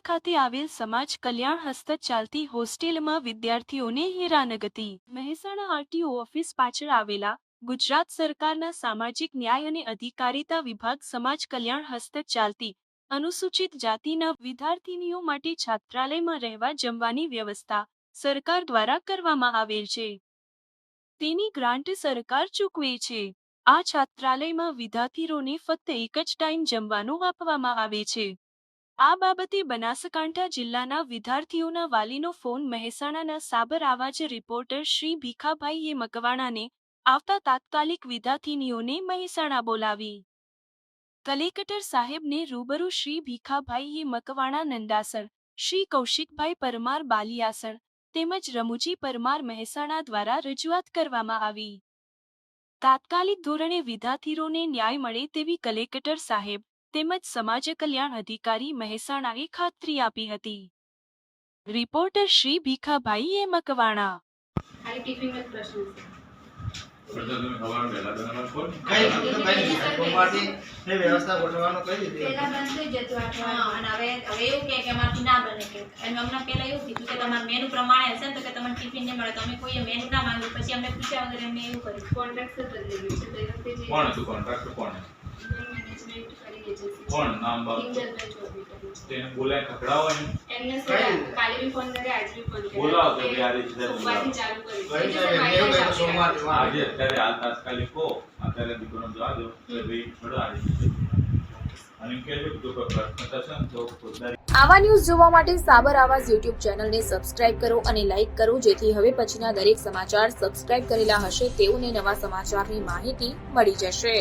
ખાતે આવેલ સમાજ કલ્યાણ હસ્તક ચાલતી હોસ્ટેલમાં વિદ્યાર્થીઓને હેરાનગતિ મહેસાણા આરટીઓ ઓફિસ પાછળ આવેલા ગુજરાત સરકારના સામાજિક ન્યાય અને અધિકારિતા વિભાગ સમાજ કલ્યાણ હસ્તક ચાલતી અનુસૂચિત જાતિના વિદ્યાર્થીનીઓ માટે છાત્રાલયમાં રહેવા જમવાની વ્યવસ્થા સરકાર દ્વારા કરવામાં આવેલ છે. તેની ગ્રાન્ટ સરકાર ચૂકવે છે. આ છાત્રાલયમાં વિદ્યાર્થીઓને ફક્ત એક જ ટાઈમ જમવાનું આપવામાં આવે છે. આ બાબતે બનાસકાંઠા જિલ્લાના વિદ્યાર્થીઓના વાલીનો ફોન મહેસાણાના સાબર આવાજ રિપોર્ટર શ્રી ભીખાભાઈએ મકવાણાને આવતા તાત્કાલિક વિદ્યાર્થીનીઓને મહેસાણા બોલાવી. કલેક્ટર સાહેબને રૂબરૂ શ્રી ભીખાભાઈએ મકવાણા નંદાસર, શ્રી કૌશિકભાઈ પરમાર બાલિયાસણ તેમજ રમુજી પરમાર મહેસાણા દ્વારા રજૂઆત કરવામાં આવી. તાત્કાલિક ધોરણે વિદ્યાર્થીઓને ન્યાય મળે તેવી કલેક્ટર સાહેબ તેમજ સમાજ કલ્યાણ અધિકારી મહેસાણાએ ખાતરી આપી હતી. રિપોર્ટર શ્રી સોમવારથી એ મકવાણા. ગોઠવવાનું કઈ રીતે પહેલા બંધ થઈ જતું આઠમાં અને હવે હવે એવું કે અમારથી ના બને કે અને અમને પહેલા એવું કીધું કે તમારા મેનુ પ્રમાણે હશે ને તો કે તમને ટિફિન નહીં મળે. તમે કોઈએ મેનુ ના માંગ્યું. પછી અમને પૂછ્યા વગર એમને કોન્ટ્રાક્ટ બદલેલું છે તો એ વખતે જે કોણ હતું કોન્ટ્રાક્ટર કોણ એજન્સી કોણ નામ બાપ કિંજલભાઈ તેને બોલાય ખકડાવો એમ એમને? કાલે બી ફોન કરે આજે બી ફોન કરે બોલાવો કે ભાઈ આ સોમવારથી ચાલુ કરી છે. કે આજે અત્યારે હાલ તાત્કાલિક કો અત્યારે દીકરોને જવા દો કે ભાઈ છોડો આ અને એમ કહેજો કે જો કોઈ પ્રશ્ન થશે તો પોતાની આવા ન્યૂઝ જોવા માટે સાબર આવાજ યુટ્યુબ ચેનલને સબસ્ક્રાઇબ કરો અને લાઇક કરો જેથી હવે પછીના દરેક સમાચાર સબસ્ક્રાઇબ કરેલા હશે તેઓને નવા સમાચારની માહિતી મળી જશે.